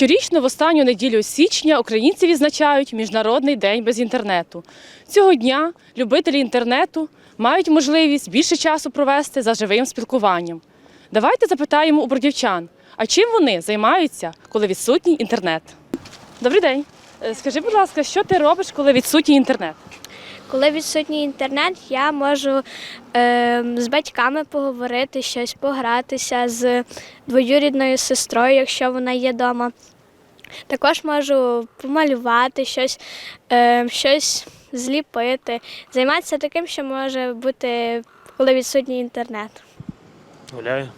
Щорічно в останню неділю січня українці відзначають Міжнародний день без інтернету. Цього дня любителі інтернету мають можливість більше часу провести за живим спілкуванням. Давайте запитаємо у бродівчан, а чим вони займаються, коли відсутній інтернет? Добрий день. Е, Скажи, будь ласка, що ти робиш, коли відсутній інтернет? Коли відсутній інтернет, я можу е, з батьками поговорити, щось погратися з двоюрідною сестрою, якщо вона є вдома. Також можу помалювати щось, е, щось зліпити, займатися таким, що може бути, коли відсутній інтернет. Гуляю.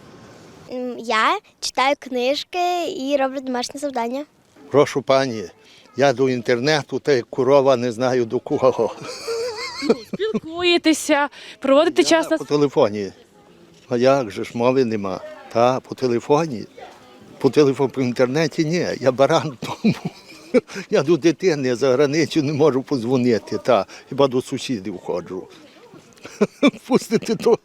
Я читаю книжки і роблю домашні завдання. Прошу пані, я до інтернету, та як корова не знаю до кого. Спілкуєтеся, проводите час на По телефоні. А як же ж мови нема? Та по телефоні. По телефону, по інтернеті ні. Я баран тому. Я до дитини за границю не можу подзвонити, та хіба до сусідів ходжу. Пустити то,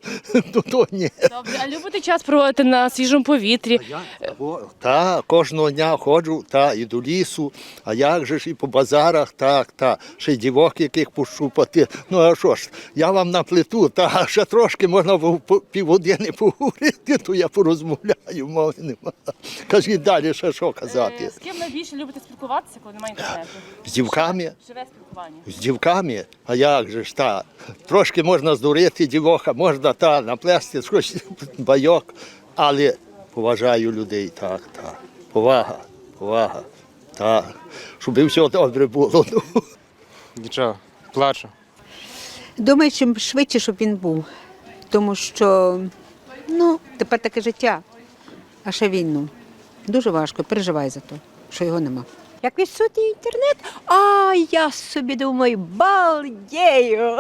то, то ні. Добре, а любите час проводити на свіжому повітрі? О, Та, кожного дня ходжу, та, і до лісу, а як же ж і по базарах, так, та, ще й дівок яких пощупати. Ну а що ж, я вам наплету, та ще трошки можна півгодини поговорити, то я порозмовляю, мови нема. Кажіть далі, ще що Е, казати. З ким найбільше любите спілкуватися, коли немає інтернету? З дівками? Живе спілкування. З дівками, а як же ж та? Трошки можна здурити дівоха, можна та наплести щось байок, але поважаю людей, так, так. Повага, повага, так. Щоб все добре було. Ну. Нічого, плачу. Думаю, чим швидше, щоб він був. Тому що ну, тепер таке життя, а ще війну. Дуже важко, переживаю за те, що його нема. Як відсутній інтернет, а я собі думаю, балдею.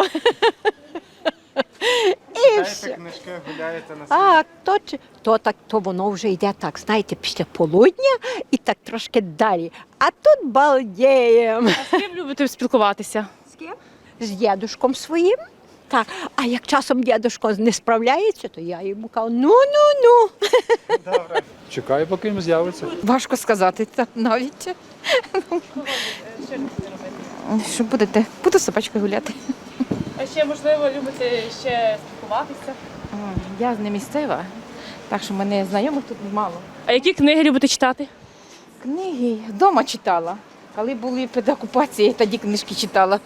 І все. книжки, гуляєте на А то, чи- то так, то воно вже йде так, знаєте, після полудня і так трошки далі. А тут балдеєм. А з ким любите спілкуватися? З дідушком своїм. Так, а як часом дідушко не справляється, то я йому кажу, ну ну ну. Добре. Чекаю, поки він з'явиться. Важко сказати так навіть. Що будете? Буду з собачкою гуляти. А ще, можливо, любите ще спілкуватися? Я не місцева, так що мене знайомих тут мало. А які книги любите читати? Книги вдома читала. Коли були під окупацією, тоді книжки читала.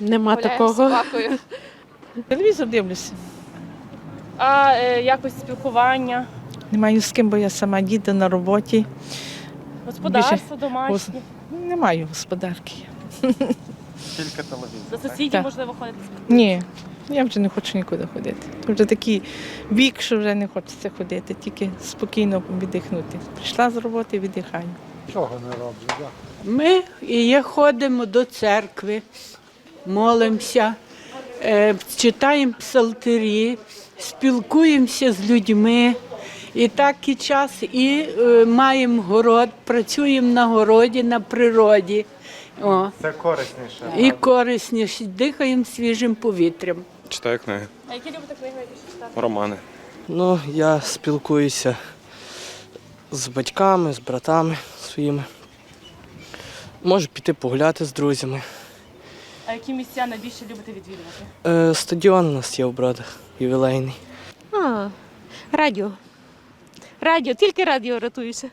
Нема Гуляю з такого. собакою. Телевізор дивлюся. А е, якось спілкування, Не маю з ким, бо я сама діда на роботі. господарство домашнє. Не маю господарки. Тільки телевізор. До сусідів, Так. можливо, ходити. Ні, я вже не хочу нікуди ходити. Вже такий вік, що вже не хочеться ходити, тільки спокійно віддихнути. Прийшла з роботи, віддихаю. Ми і є ходимо до церкви, молимося, е, читаємо псалтирі, спілкуємося з людьми. І так і час, і е, маємо город, працюємо на городі, на природі. О, Це корисніше. і корисніше, дихаємо свіжим повітрям. Читаю книги, А які любите книги найбільше читати? романи. Ну, я спілкуюся з батьками, з братами своїми. Можу піти погуляти з друзями. А які місця найбільше любите відвідувати? Е, стадіон у нас є в Бродах, ювілейний. А, радіо. Радіо, тільки радіо рятуюся.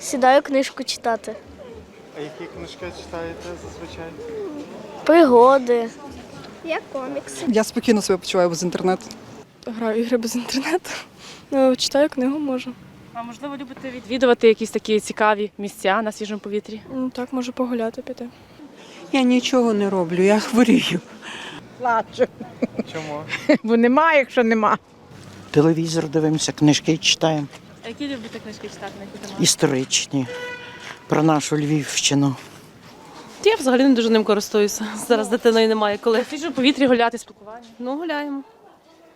Сідаю книжку читати. А які книжки читаєте зазвичай? Пригоди. Я комікси. Я спокійно себе почуваю без інтернету. Граю ігри без інтернету. Ну, читаю книгу можу. А можливо, любите відвідувати якісь такі цікаві місця на свіжому повітрі? Ну, так, можу погуляти піти. Я нічого не роблю, я хворію. Плачу. Чому? Бо нема, якщо нема. Телевізор дивимося, книжки читаємо. А які любите книжки читати на які теми? Історичні. Про нашу Львівщину. Я взагалі не дуже ним користуюся. Зараз дитиною немає коли. На свіжому повітрі гуляти, спілкування. Ну, гуляємо.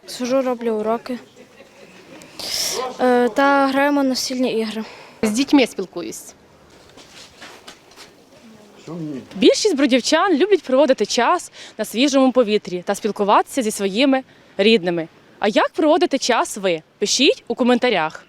Сижу, роблю уроки. Е, та граємо на настільні ігри. З дітьми спілкуюсь. Більшість бродівчан люблять проводити час на свіжому повітрі та спілкуватися зі своїми рідними. А як проводите час ви? Пишіть у коментарях.